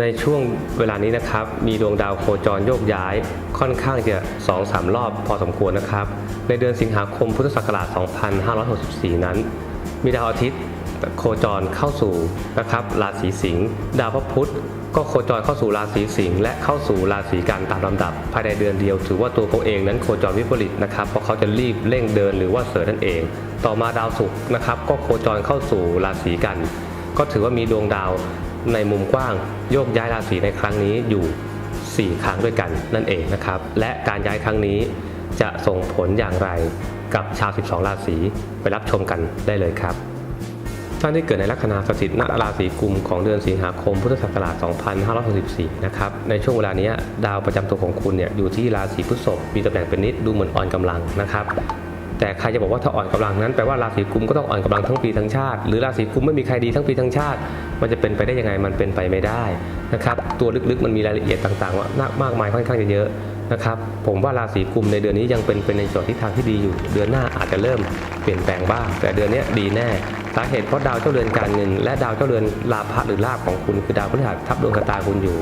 ในช่วงเวลานี้นะครับ มีดวงดาวโคจรโยกย้าย ค่อนข้างจะ 2-3 รอบพอสมควรนะครับ ในเดือนสิงหาคมพุทธศักราช 2564 นั้น มีดาวอาทิตย์โคจรเข้าสู่นะครับราศีสิงห์ดาวพระพุธก็โคจรเข้าสู่ราศีสิงห์และเข้าสู่ราศีกันตามลำดับ ภายในเดือนเดียวถือว่าตัวเขาเองนั้นโคจรวิปริตนะครับเพราะเขาจะรีบเร่งเดินหรือว่าเสือนั่นเอง ต่อมาดาวศุกร์นะครับก็โคจรเข้าสู่ราศีกัน ก็ถือว่ามีดวงดาว ในมุมกว้างโยกย้ายราศีในครั้งนี้อยู่ 4 ครั้งด้วยกันนั่นเองนะครับ และการย้ายครั้งนี้จะส่งผลอย่างไรกับชาว 12 ราศีไปรับชมกันได้เลยครับท่านที่เกิดในลัคนาสถิตณราศีกุมของเดือนสิงหาคมพุทธศักราช 2564 นะครับ ในช่วงเวลานี้ดาวประจำตัวของคุณเนี่ยอยู่ที่ราศีพฤษภมีตำแหน่งเป็นนิดดูเหมือนอ่อนกำลังนะครับ แต่ใครจะบอกว่าถ้าอ่อนกำลังนั้นแปลว่าราศีกุมก็ต้องอ่อนกำลังทั้งปีทั้งชาติ หรือราศีกุมไม่มีใครดีทั้งปีทั้งชาติ มันจะเป็นไปได้ยังไงมันเป็นไปไม่ได้นะครับตัวลึกๆมันมีรายละเอียดต่างๆว่ามากมายค่อนข้างจะเยอะนะครับผมว่าราศีกุมในเดือนนี้ยังเป็นเป็นในจอทิศทางที่ดีอยู่ เดือนหน้าอาจจะเริ่มเปลี่ยนแปลงบ้าง แต่เดือนนี้ดีแน่สาเหตุเพราะดาวเจ้าเรือนการเงิน และดาวเจ้าเรือนลาภะหรือลาภของคุณคือดาวพฤหัสทับดวงชะตาคุณอยู่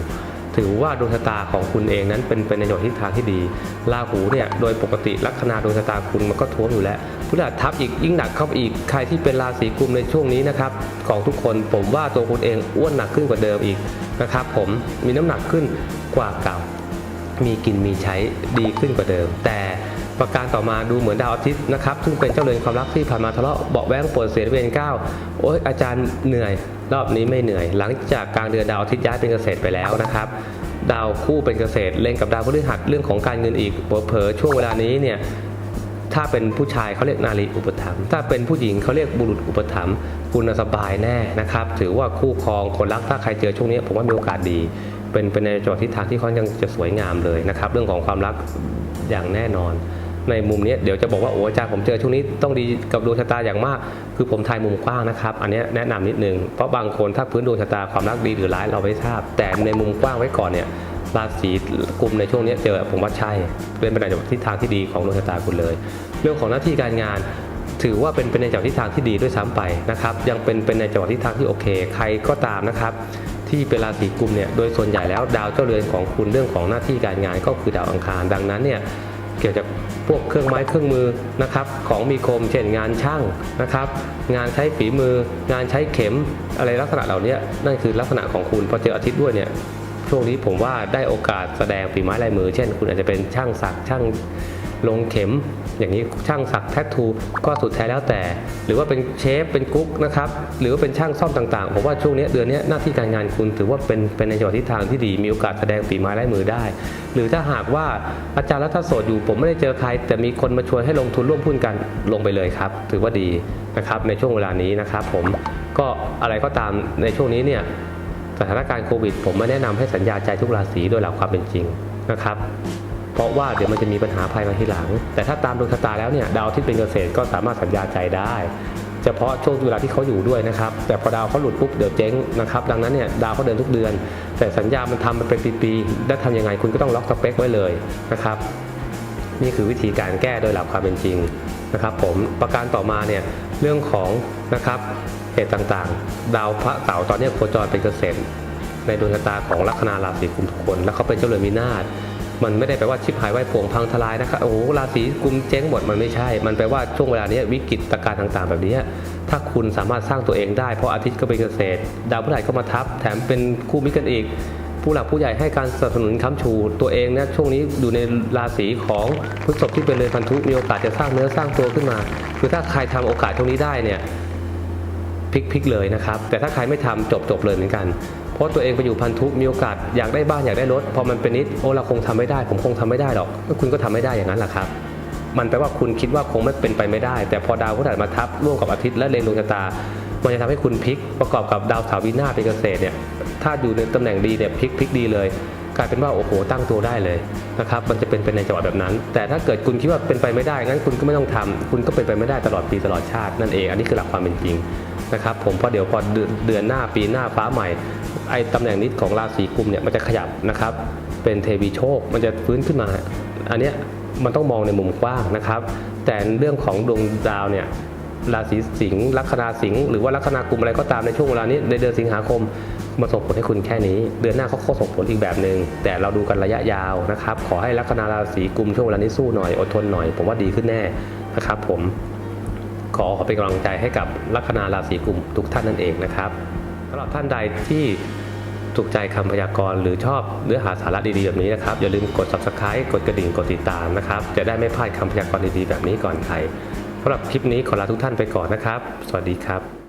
ถือว่าดวงชะตาของคุณเองนั้นเป็นเป็นในโยทิศทางที่ดีราหูเนี่ยโดยปกติลัคนาดวงชะตาคุณมันก็ท้วมอยู่แล้วพฤหัสทับอีกยิ่งหนักเข้าไปอีกใครที่เป็นราศีกุมในช่วงนี้นะครับของทุกคนผมว่าตัวคุณเองอ้วนหนักขึ้นกว่าเดิมอีกนะครับผมมีน้ำหนักขึ้นกว่าเก่า มีกินมีใช้ดีขึ้นกว่าเดิม แต่ประการต่อมาดูเหมือนดาวอาทิตย์นะครับซึ่งเป็นเจ้าเรือนความรักที่ผ่านมาทะเลาะเบาแวงปวดเสียเวรเก้าโอ้ยอาจารย์เหนื่อย รอบนี้ไม่เหนื่อย หลังจากกลางเดือนดาวอาทิตย์ย้ายเป็นเกษตรไปแล้วนะครับ ดาวคู่เป็นเกษตรเล็งกับดาวพฤหัสเรื่องของการเงินอีกเผลอๆช่วงเวลานี้เนี่ยถ้าเป็นผู้ชายเขาเรียกนารีอุปถัมภ์ถ้าเป็นผู้หญิงเขาเรียกบุรุษอุปถัมภ์คุณสบายแน่นะครับ ถือว่าคู่ครองคนรักถ้าใครเจอช่วงนี้ผมว่ามีโอกาสดี เป็นเป็นในจังหวะทิศทางที่ค่อนข้างจะสวยงามเลยนะครับ เรื่องของความรักอย่างแน่นอน ในมุมนี้เดี๋ยวจะบอกว่าโอ้อาจารย์ผมเจอช่วงนี้ต้องดีกับดวงชะตาอย่างมาก คือผมทายมุมกว้างนะครับอันนี้แนะนำนิดนึงเพราะบางคนถ้าพื้นดวงชะตาความรักดีหรือร้ายเราไม่ทราบ แต่ในมุมกว้างไว้ก่อนเนี่ยราศีกลุ่มในช่วงนี้เจอผมว่าใช่เป็นไปในจังหวะทิศทางที่ดีของดวงชะตาคุณเลย เรื่องของหน้าที่การงานถือว่าเป็นเป็นในจังหวะทิศทางที่ดีด้วยซ้ำไปนะครับยังเป็นเป็นในจังหวะทิศทางที่โอเค ใครก็ตามนะครับ ที่เป็นราศีกุมเนี่ยโดยส่วนใหญ่แล้วดาวเจ้าเรือนของคุณเรื่องของหน้าที่การงานก็คือดาวอังคาร ดังนั้นเนี่ย เกี่ยวกับพวกเครื่องไม้เครื่องมือนะครับของมีคมเช่นงานช่างนะครับ งานใช้ฝีมือ งานใช้เข็มอะไรลักษณะเหล่านี้นั่นคือลักษณะของคุณพอเจออาทิตย์ด้วยเนี่ยช่วงนี้ผมว่าได้โอกาสแสดงฝีไม้ลายมือ เช่น คุณอาจจะเป็นช่างสักช่าง ลงเข็ม อย่างนี้ช่างสักแทททูก็สุดแท้แล้วแต่ หรือว่าเป็นเชฟเป็นกุ๊กนะครับหรือว่าเป็นช่างซ่อมต่างๆผมว่าช่วงนี้เดือนนี้หน้าที่การงานคุณถือว่าเป็นเป็นในจังหวะทิศทางที่ดีมีโอกาสแสดงฝีไม้ลายมือได้ หรือถ้าหากว่าอาจารย์รัฐโสดอยู่ผมไม่ได้เจอใคร แต่มีคนมาชวนให้ลงทุนร่วมหุ้นกันลงไปเลยครับ ถือว่าดีนะครับในช่วงเวลานี้นะครับผมก็อะไรก็ตามในช่วงนี้เนี่ยสถานการณ์โควิด ผมไม่แนะนำให้สัญญาใจทุกราศีโดยหลักความเป็นจริงนะครับ เพราะว่าเดี๋ยวมันจะมีปัญหาภายมาทีหลัง แต่ถ้าตามดวงชะตาแล้วเนี่ยดาวที่เป็นเกษตรก็สามารถสัญญาใจได้เฉพาะช่วงเวลาที่เขาอยู่ด้วยนะครับ แต่พอดาวเขาหลุดปุ๊บเดี๋ยวเจ๊งนะครับ ดังนั้นเนี่ยดาวเขาเดินทุกเดือน แต่สัญญามันทำมันเป็นปีๆแล้ทำยังไงคุณก็ต้องล็อกสเปคไว้เลยนะครับ นี่คือวิธีการแก้โดยหลักความเป็นจริงนะครับ ผมประการต่อมาเนี่ยเรื่องของนะครับเหตุต่างๆ ดาวพระเสาร์ตอนนี้โคจรเป็นเกษตรในดวงชะตาของลัคนาราศีกุมทุกคน แล้วเขาเป็นเจ้าเรือนมีนาถ มันไม่ได้แปลว่าชิบหายไว้ผงพังทลายนะครับโอ้โหราศีกุมเจ๊งหมดมันไม่ใช่ มันแปลว่าช่วงเวลานี้วิกฤตการณ์ต่างๆ แบบนี้ ถ้าคุณสามารถสร้างตัวเองได้เพราะอาทิตย์ก็เป็นเกษตร ดาวพฤหัสก็มาทับ แถมเป็นคู่มิตรกันอีก ผู้หลักผู้ใหญ่ให้การสนับสนุนค้ำชูตัวเองนะช่วงนี้อยู่ในราศีของพฤษภที่เป็นเรือนพันธุมีโอกาสจะสร้างเนื้อสร้างตัวขึ้นมา คือถ้าใครทำโอกาสตรงนี้ได้เนี่ยพลิกๆเลยนะครับ แต่ถ้าใครไม่ทำจบจบเลยเหมือนกัน เพราะตัวเองไปอยู่พันธุมีโอกาสอยากได้บ้านอยากได้รถพอมันเป็นนิดโอ้เราคงทำไม่ได้ ผมคงทำไม่ได้หรอกคุณก็ทำไม่ได้อย่างนั้นแหละครับ มันแปลว่าคุณคิดว่าคงไม่เป็นไปไม่ได้ แต่พอดาวพฤหัสมาทับร่วมกับอาทิตย์และเล็งดวงชะตา มันจะทำให้คุณพลิกประกอบกับดาวเสาร์วินาเป็นเกษตรเนี่ยถ้าอยู่ในตำแหน่งดีเนี่ยพลิกพลิกดีเลย กลายเป็นว่าโอ้โหตั้งตัวได้เลยนะครับมันจะเป็นไปในจังหวะแบบนั้น แต่ถ้าเกิดคุณคิดว่าเป็นไปไม่ได้งั้นคุณก็ไม่ต้องทำคุณก็เป็นไปไม่ได้ตลอดปีตลอดชาตินั่นเองอันนี้คือหลักความเป็นจริง นะครับผมเพราะเดี๋ยวพอเดือนหน้าปีหน้าฟ้าใหม่ ไอ้ตำแหน่งนิดของราศีกุมเนี่ยมันจะขยับนะครับ เป็นเทวีโชคมันจะฟื้นขึ้นมา อันเนี้ยมันต้องมองในมุมกว้างนะครับ แต่เรื่องของดวงดาวเนี่ยราศีสิงห์ลัคนาสิงห์หรือว่าลัคนากุมอะไรก็ตามในช่วงเวลานี้ในเดือนสิงหาคมมาส่งผลให้คุณแค่นี้ เดือนหน้าเขาก็ส่งผลอีกแบบหนึ่งแต่เราดูกันระยะยาวนะครับ ขอให้ลัคนาราศีกุมช่วงเวลานี้สู้หน่อยอดทนหน่อย ผมว่าดีขึ้นแน่นะครับผม ขอขอเป็นกำลังใจให้กับลัคนาราศีกุมทุกท่านนั่นเองนะครับสำหรับท่านใดที่ถูกใจคำพยากรณ์หรือชอบเนื้อหาสาระดีๆแบบนี้นะครับ อย่าลืมกด subscribe กดกระดิ่งกดติดตามนะครับ จะได้ไม่พลาดคำพยากรณ์ดีๆแบบนี้ก่อนใครสำหรับคลิปนี้ขอลาทุกท่านไปก่อนนะครับ สวัสดีครับ